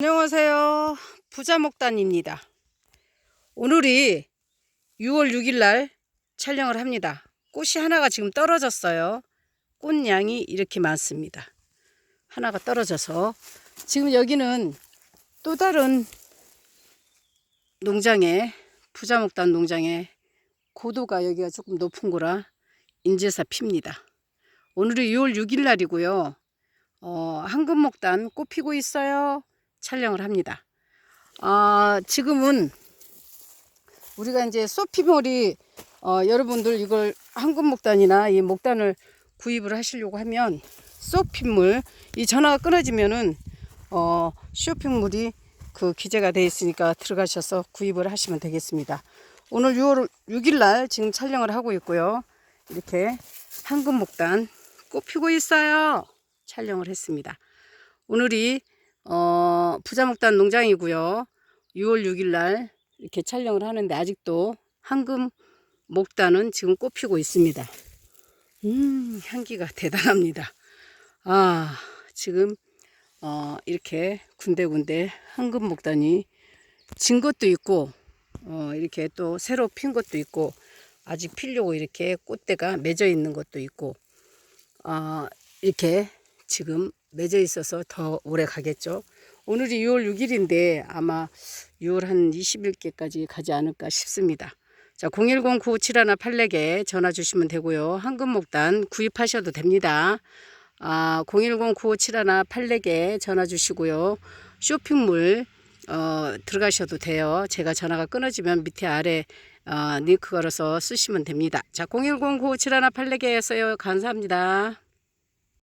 안녕하세요. 부자목단입니다. 오늘이 6월 6일 날 촬영을 합니다. 꽃이 하나가 지금 떨어졌어요. 꽃양이 이렇게 많습니다. 하나가 떨어져서 지금 여기는 또 다른 농장에 부자목단 농장에 고도가 여기가 조금 높은 거라 인제사 핍니다. 오늘이 6월 6일 날이고요. 어, 황금목단 꽃 피고 있어요. 촬영을 합니다. 아, 지금은 우리가 이제 소피몰이 어, 여러분들 이걸 황금목단이나 이 목단을 구입을 하시려고 하면 소피물 이 전화가 끊어지면은 어, 쇼핑몰이 그 기재가 되어 있으니까 들어가셔서 구입을 하시면 되겠습니다. 오늘 6월 6일 날 지금 촬영을 하고 있고요. 이렇게 황금목단 꽃 피고 있어요. 촬영을 했습니다. 오늘이 어, 부자목단 농장이고요. 6월 6일 날 이렇게 촬영을 하는데 아직도 황금 목단은 지금 꽃피고 있습니다. 음, 향기가 대단합니다. 아, 지금 어, 이렇게 군데군데 황금 목단이 진 것도 있고 어, 이렇게 또 새로 핀 것도 있고 아직 피려고 이렇게 꽃대가 맺어 있는 것도 있고 어, 이렇게 지금 맺어 있어서 더 오래 가겠죠. 오늘이 6월 6일인데 아마 6월 한 20일께까지 가지 않을까 싶습니다. 자, 010-957-1-84개 전화 주시면 되고요. 황금목단 구입하셔도 됩니다. 아, 010-957-1-84개 전화 주시고요. 쇼핑몰 어, 들어가셔도 돼요. 제가 전화가 끊어지면 밑에 아래 어, 링크 걸어서 쓰시면 됩니다. 자, 010-957-1-84개였어요. 감사합니다.